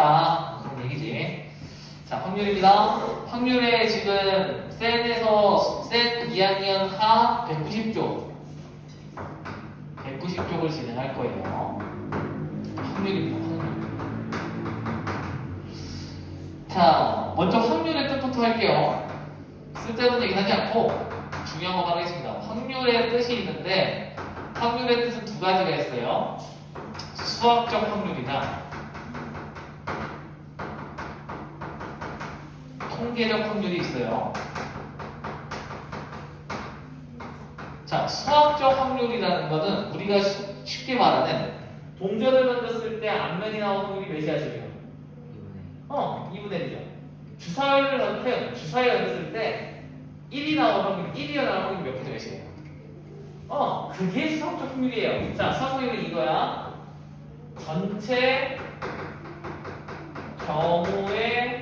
하겠다. 그런 얘기지. 자, 확률입니다. 확률에 지금 센에서 센 2학년 하 190쪽. 190쪽을 진행할 거예요. 확률입니다. 확률. 자, 먼저 확률의 뜻부터 할게요. 쓸데없는 얘기 하지 않고 중요한 것만 하겠습니다. 확률의 뜻이 있는데 확률의 뜻은 두 가지가 있어요. 수학적 확률이나 통계적 확률이 있어요. 자, 수학적 확률이라는 것은 우리가 쉬- 쉽게 말하는 동전을 던졌을 때 앞면이 나오는 확률이 몇이야 지금? 어, 2분의 1이죠. 주사위를 던져 주사위를 던졌을 때 1이 나오는 확률, 1이 나오는 확률이 몇 분의 몇이에요? 어, 그게 수학적 확률이에요. 자, 수학 확률은 이거야. 전체 경우의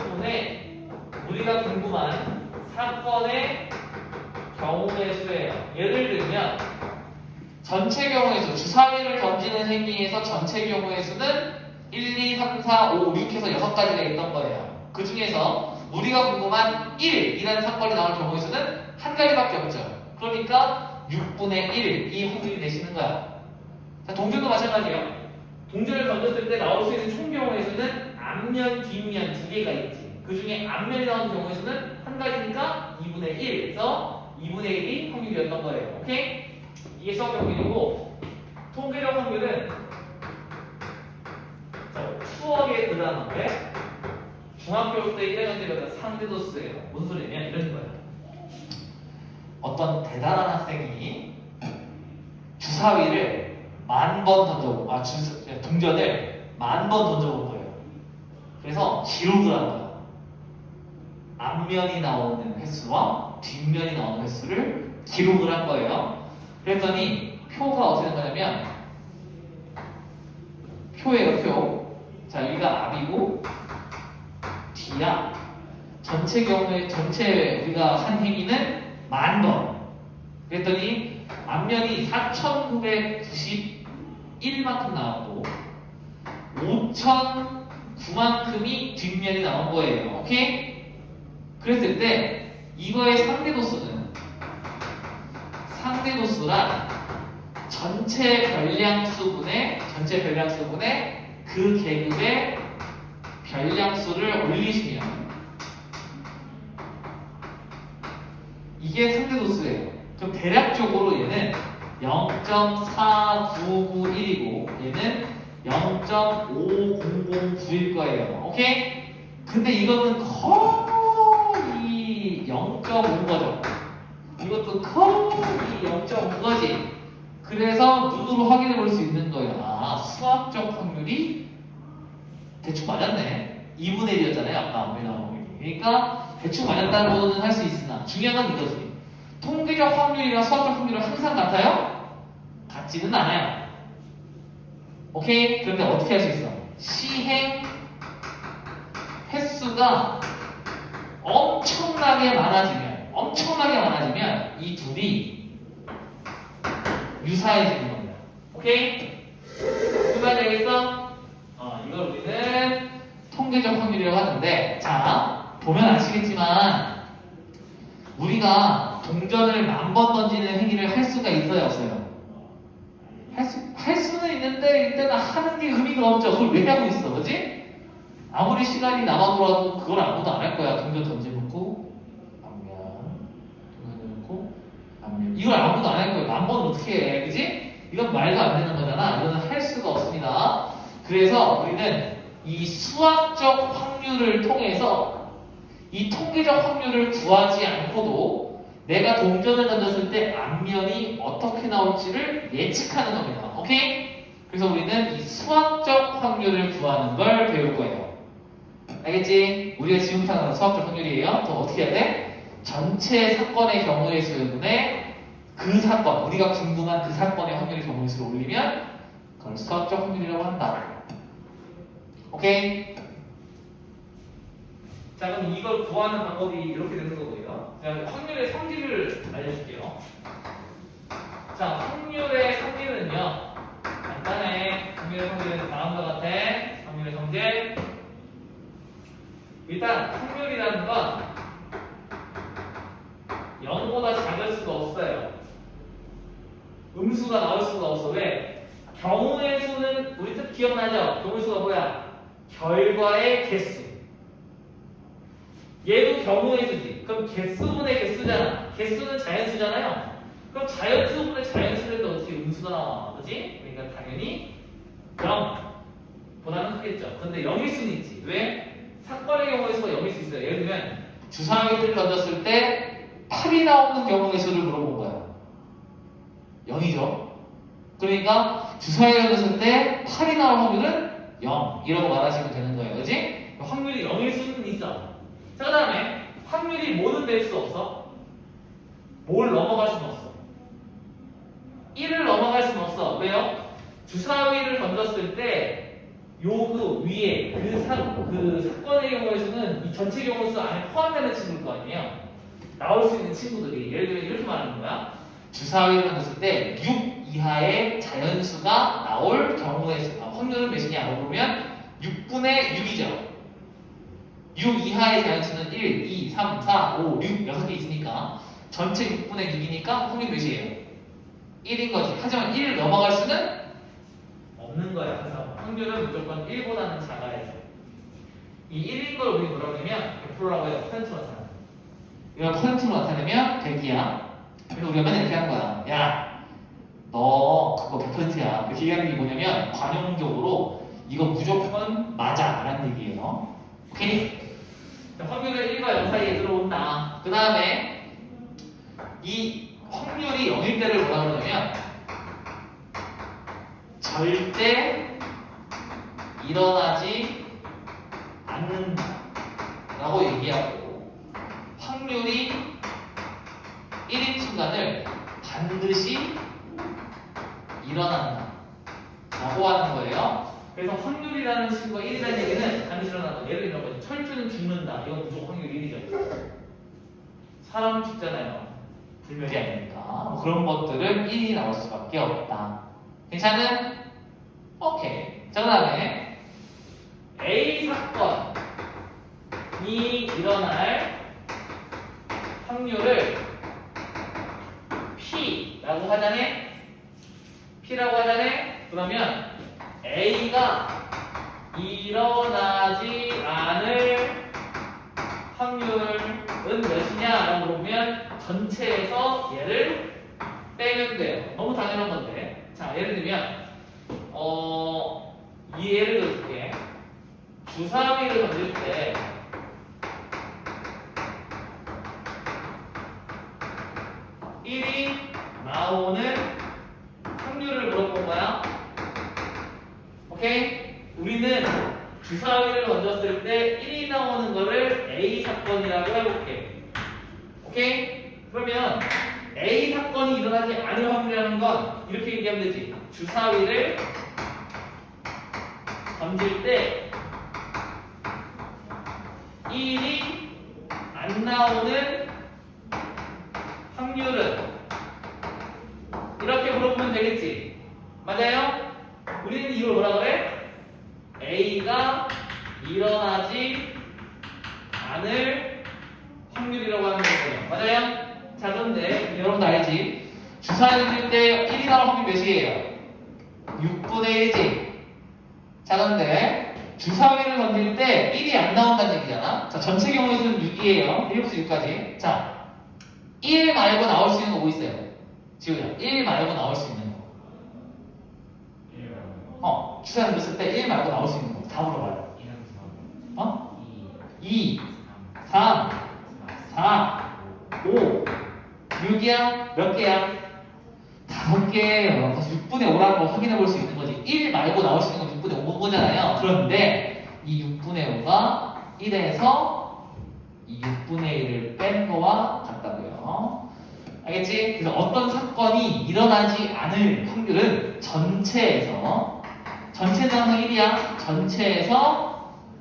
수분의 우리가 궁금한 사건의 경우의 수예요. 예를 들면 전체 경우의 수, 주사위를 던지는 행위에서 전체 경우의 수는 1, 2, 3, 4, 5, 6 해서 6가지가 있던 거예요. 그 중에서 우리가 궁금한 1이라는 사건이 나올 경우의 수는 한 가지밖에 없죠. 그러니까 6분의 1 이 확률이 되시는 거야. 자, 동전도 마찬가지예요. 동전을 던졌을 때 나올 수 있는 총 경우의 수는 앞면, 뒷면 두 개가 있지. 그 중에 앞면이 나오는 경우의 수는 한 가지니까 2분의 1. 그래서 2분의 1이 확률이었던 거예요. 오케이? 이게 수학적 확률이고 통계적 확률은 자, 추억의 그 단어인데 중학교 때 1학년 때보다 상대도수예요. 무슨 소리냐면 이런 거예요. 어떤 대단한 학생이 주사위를 만 번 던져보고 아 주, 동전을 만 번 던져본 거예요. 그래서 거야. 앞면이 나오는 횟수와 뒷면이 나오는 횟수를 기록을 한 거예요. 그랬더니 표가 어떻게 된 거냐면 표예요, 표. 자, 여기가 앞이고 뒤야. 전체 경우에 전체 우리가 한 행위는 만 번. 그랬더니 앞면이 4,991만큼 나왔고 5,009만큼이 뒷면이 나온 거예요. 오케이? 그랬을 때 이거의 상대 도수는 상대 도수란 전체 별량수분의 전체 별량수분의 그 계급의 별량수를 올리시면 이게 상대 도수예요. 그럼 대략적으로 얘는 0.4991이고 얘는 0.5009일 거예요. 오케이? 근데 이거는 거의 0.5인 거죠. 이것도 거의 0.5인 거지. 그래서 눈으로 확인해 볼 수 있는 거예요. 아, 수학적 확률이 대충 맞았네. 2분의 1이었잖아요. 아까 앞에 나온 게. 그러니까 대충 맞았다는 거는 할 수 있으나 중요한 건 이거지. 통계적 확률이랑 수학적 확률은 항상 같아요? 같지는 않아요. 오케이? 그런데 어떻게 할 수 있어? 시행 횟수가 엄청나게 많아지면, 엄청나게 많아지면 이 둘이 유사해지는 겁니다. 오케이? 말인지 알겠어? 어, 이걸 우리는 통계적 확률이라고 하는데, 자, 보면 아시겠지만, 우리가 동전을 만 번 던지는 행위를 할 수가 있어요, 없어요? 할, 수는 있는데, 일단 하는 게 의미가 없죠. 그걸 왜 하고 있어, 그지? 아무리 시간이 남아돌아도 그걸 아무도 안 할 거야. 동전 던져놓고, 앞면, 동전 던져놓고, 앞면. 이걸 아무도 안 할 거야. 만번 어떻게 해, 그지? 이건 말도 안 되는 거잖아. 이거는 할 수가 없습니다. 그래서 우리는 이 수학적 확률을 통해서 이 통계적 확률을 구하지 않고도 내가 동전을 던졌을 때 앞면이 어떻게 나올지를 예측하는 겁니다. 오케이? 그래서 우리는 이 수학적 확률을 구하는 걸 배울 거예요. 알겠지? 우리가 지금부터 하는 수학적 확률이에요. 또 어떻게 해야 돼? 전체 사건의 경우의 수분에 그 사건, 우리가 궁금한 그 사건의 확률의 경우의 수를 올리면 그걸 수학적 확률이라고 한다. 오케이? 자, 그럼 이걸 구하는 방법이 이렇게 되는 거고요. 자, 확률의 성질을 알려줄게요. 자, 확률의 성질은요. 간단해. 확률의 성질은 다음과 같아. 일단 확률이라는 건 0보다 작을 수가 없어요. 음수가 나올 수가 없어. 왜? 경우의 수는 우리 뜻 기억나죠? 경우의 수가 뭐야? 결과의 개수. 얘도 경우의 수지. 그럼 개수분의 개수잖아. 개수는 자연수잖아요. 그럼 자연수분의 자연수인데 어떻게 음수가 나와? 그지? 그러니까 당연히 0 보다는 크겠죠. 근데 0일 수는 있지. 왜? 사건의 경우에서 0일 수 있어요. 예를 들면 주사위를 던졌을 때 8이 나오는 경우의 수를 물어본 거야. 0이죠. 그러니까 주사위를 던졌을 때 8이 나올 확률은 0 이라고 말하시면 되는 거예요. 그지? 확률이 0일 수는 있어. 자, 그 다음에 확률이 뭐는 될 수 없어? 뭘 넘어갈 수는 없어. 1을 넘어갈 수는 없어. 왜요? 주사위를 던졌을 때 요그 위에 그, 사, 그 사건의 경우에서는 이 전체 경우 수 안에 포함되는 친구일 거 아니에요? 나올 수 있는 친구들이 예를 들면 이렇게 말하는 거야. 주사위를 던졌을 때 6 이하의 자연수가 나올 경우의 수. 아, 확률은 몇이냐? 보면 6분의 6이죠. 6 이하의 자연수는 1, 2, 3, 4, 5, 6, 6개 있으니까 전체 6분의 6이니까 확률 몇이에요? 1인 거지. 하지만 1을 넘어갈 수는 없는 거야. 그래서 확률은 무조건 1보다는 작아야 돼. 이 1인 걸 우리 뭐라고 하냐면 100%라고 해요. 퍼센트로 나타나. 이걸 퍼센트로 나타내면 100이야. 그래서 우리가 맨날 이렇게 하는 거야. 야, 너 그거 100%야. 이렇게 얘기하는 게 뭐냐면 관용적으로 이거 무조건 맞아. 라는 얘기예요. 오케이? 자, 확률은 1과 0 사이에 들어온다. 그 다음에 이 확률이 0일 때를 뭐라 그러냐면 절대 일어나지 않는다 라고 얘기하고 확률이 1인 순간을 반드시 일어난다 라고 하는 거예요 그래서 확률이라는 친구가 1이라는 얘기는 반드시 일어난다 예를 들면 뭐지? 철주는 죽는다 이건 무조건 확률 1이죠 사람 죽잖아요 불멸이 아니니까 뭐 그런 것들은 1이 나올 수밖에 없다 괜찮은? 오케이. 자, 그 다음에 A 사건이 일어날 확률을 P라고 하자네? P라고 하자네? 그러면 A가 일어나지 않을 확률은 몇이냐라고 물으면 전체에서 얘를 빼면 돼요. 너무 당연한 건데. 자, 예를 들면, 어, 이 예를 들어줄게. 주사위를 던질 때, 일이 나오는 확률을 물어본 거야. 오케이? 우리는 주사위를 던졌을 때 1이 나오는 거를 A 사건이라고 해볼게. 오케이? 그러면 A 사건이 일어나지 않을 확률이라는 건 이렇게 얘기하면 되지. 주사위를 던질 때 1이 안 나오는 확률은 이렇게 물어보면 되겠지. 맞아요? 우리는 이걸 뭐라 그래? A가 일어나지 않을 확률이라고 하는 거예요. 맞아요? 자, 그런데 여러분도 알지? 주사위 던질 때 1이 나올 확률 몇이에요? 6분의 1이지. 자, 그런데 주사위를 던질 때 1이 안 나온다는 얘기잖아. 자, 전체 경우의 수는 6이에요. 1부터 6까지. 자, 1 말고 나올 수 있는 거 뭐 있어요? 지우야. 1 말고 나올 수 있는 거. 어, 주사위 던졌을 때 1 말고 나올 수 있는 거. 다 물어봐요. 어? 2, 3, 4, 5, 6이야? 몇 개야? 다섯 개예요. 그래서 6분의 5라는 걸 확인해 볼 수 있는 거지. 1 말고 나올 수 있는 건 6분의 5인 거잖아요. 그런데 이 6분의 5가 1에서 이 6분의 1을 뺀 거와 같다고요. 알겠지? 그래서 어떤 사건이 일어나지 않을 확률은 전체에서 전체는 항상 1이야. 전체에서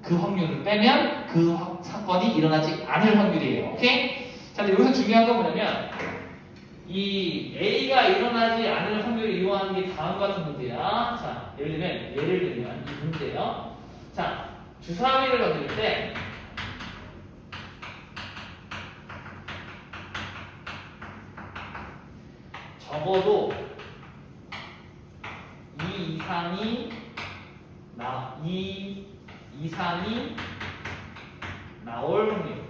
그 확률을 빼면 그 사건이 일어나지 않을 확률이에요. 오케이? 자, 근데 여기서 중요한 건 뭐냐면 이 A가 일어나지 않을 확률을 이용하는 게 다음과 같은 문제야. 자, 예를 들면 예를 들면 이 문제요. 자, 주사위를 만들 때 적어도 2 이상이 나 2 이상이 나올 확률.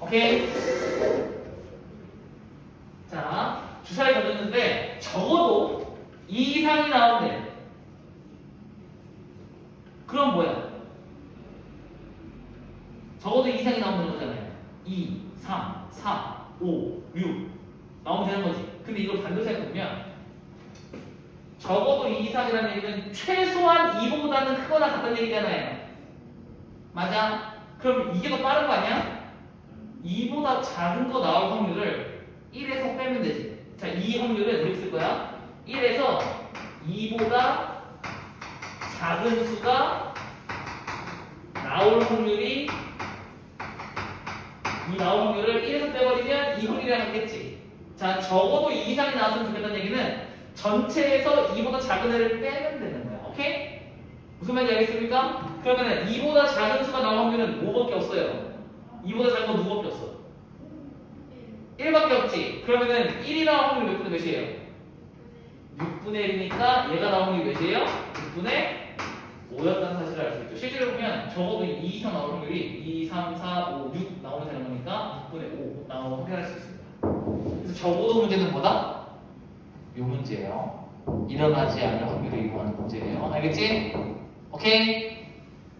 오케이? 자, 주사위 던졌는데 적어도 2 이상이 나오는데 그럼 뭐야? 적어도 2 이상이 나오는 거잖아요. 2, 3, 4, 5, 6 나오면 되는 거지. 근데 이걸 적어도 2 이상이라는 얘기는 최소한 2보다는 크거나 같다는 얘기잖아요. 맞아? 그럼 이게 더 빠른 거 아니야? 2보다 작은 거 나올 확률을 1에서 빼면 되지. 자, 이 확률은 이렇게 쓸 거야. 1에서 2보다 작은 수가 나올 확률이 이 나올 확률을 1에서 빼버리면 이 확률이랑 같겠지. 자, 적어도 2 이상이 나왔으면 좋겠다는 얘기는 전체에서 2보다 작은 애를 빼면 되는 거야. 오케이? 무슨 말인지 알겠습니까? 그러면 2보다 작은 수가 나올 확률은 5밖에 없어요. 2보다 작은 건 누구밖에 없어? 1밖에 없지. 그러면은 1이 나올 확률 몇 분의 몇이에요? 6분의 1이니까 얘가 나올 확률이 몇이에요? 6분의 5였다는 사실을 알 수 있죠. 실제로 보면 적어도 2 이상 나올 확률이 2, 3, 4, 5, 6 나오면 되는 거니까 6분의 5 나오면 확인할 수 있습니다. 그래서 적어도 문제는 뭐다? 요 문제예요. 일어나지 않을 확률을 이용하는 문제예요. 알겠지? 오케이?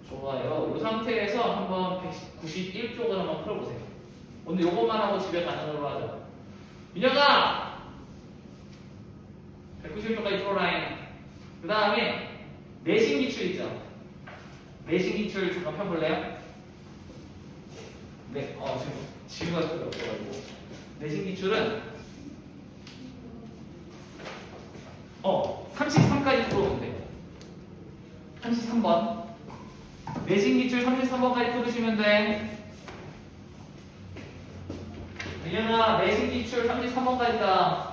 좋아요. 이 상태에서 한번 191쪽을 한번 풀어보세요. 오늘 요것만 하고 집에 가는 걸로 하죠. 민혁아! 191쪽까지 풀어라잉. 그 다음에 내신 기출 있죠? 내신 기출 잠깐 펴볼래요? 네, 어, 지금, 지금 게 없어가지고. 내신 기출은, 어, 33까지 풀어보면 돼요. 33번. 내신 기출 33번까지 풀으시면 돼. 민현아, 내신 기출 33번까지다.